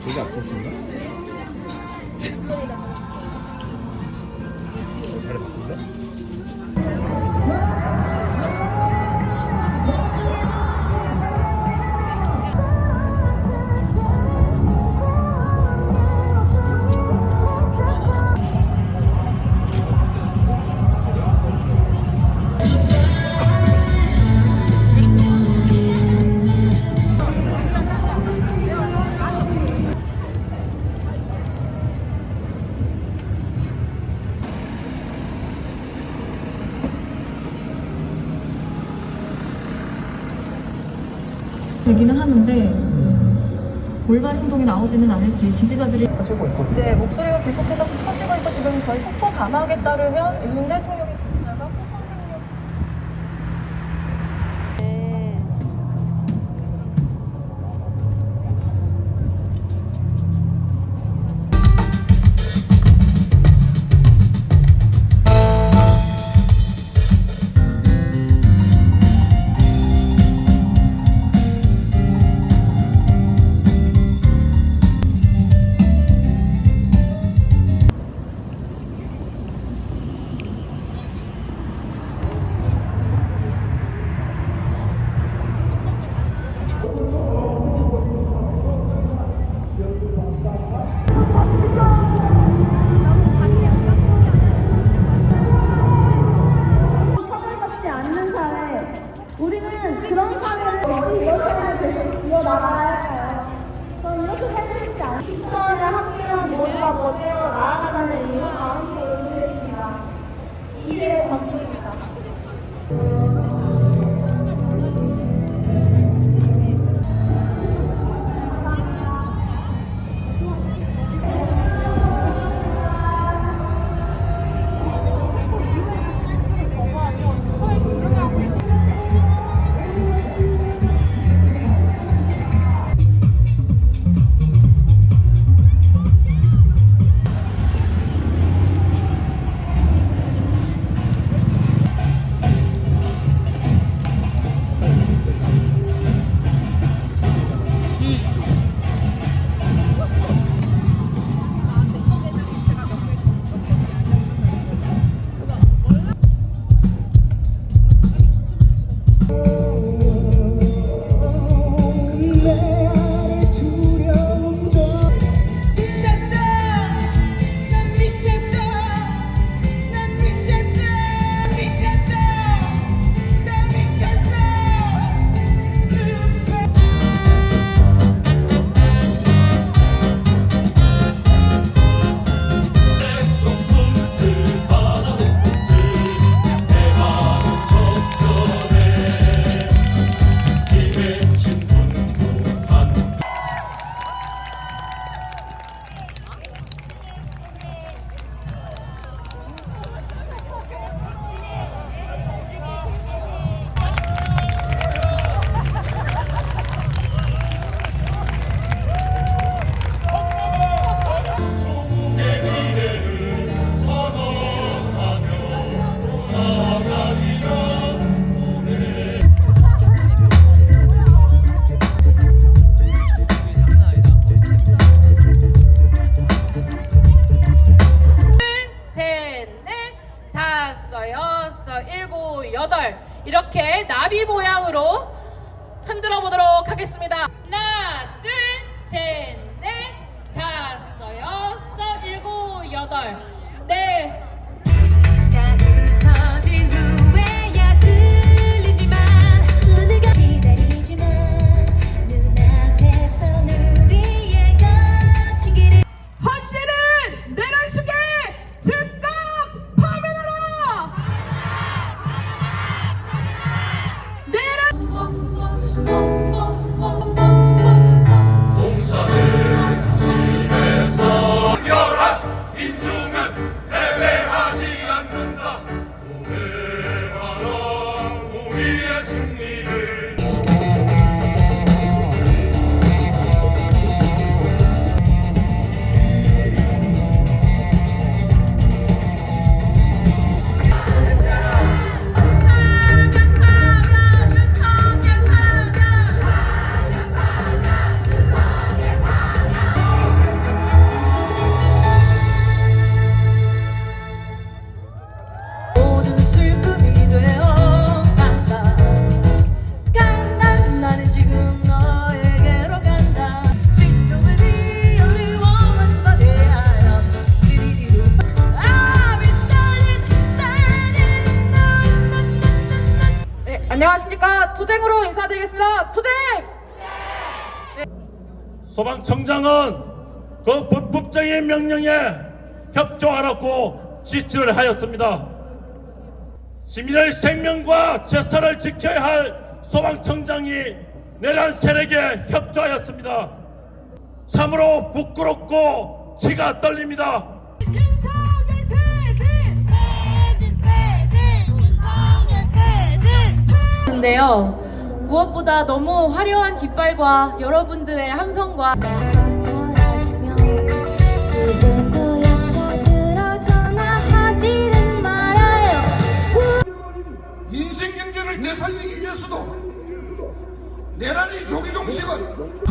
저게 앞접시인가? 잘해 봤는데? 되기는 하는데 골반 행동이 나오지는 않을지 지지자들이 사실고 있거든. 네, 목소리가 계속해서 커지고 있고 지금 저희 속보 자막에 따르면 윤 대통령 그런 사회를 이렇게 할까요? 전 이렇게 살고 싶지 않습니다. 식사를 함께한 모두가 멋대로 나아가자는 의미 가운데 연주했습니다. 이래 투쟁으로 인사드리겠습니다. 투쟁! 소방청장은 그 불법적인 명령에 협조하라고 지시를 하였습니다. 시민의 생명과 재산을 지켜야 할 소방청장이 내란 세력에 협조하였습니다. 참으로 부끄럽고 치가 떨립니다. 인데요. 무엇보다 너무 화려한 깃발과 여러분들의 함성과 민생 경제를 되살리기 위해서도 내란의 조기 종식은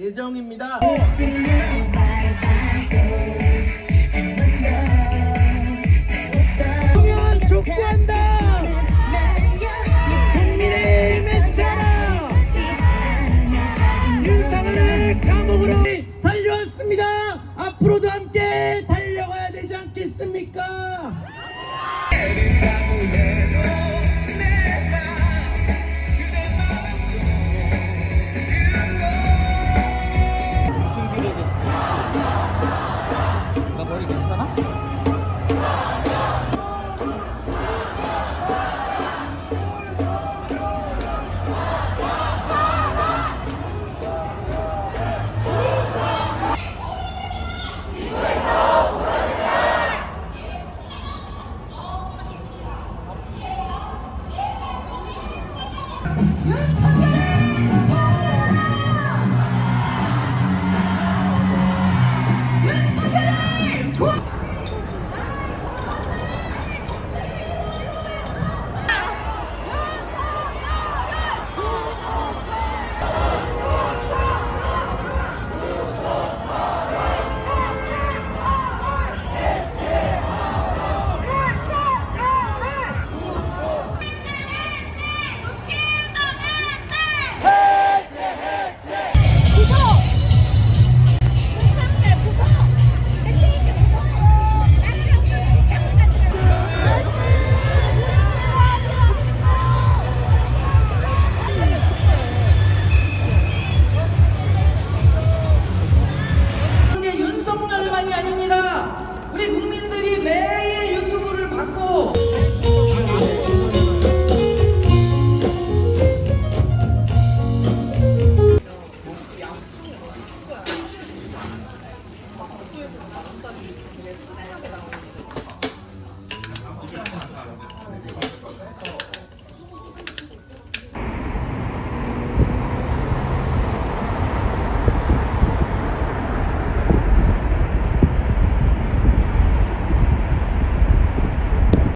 예정입니다. 되는 만원짜리 되게 푸짐하게 나오는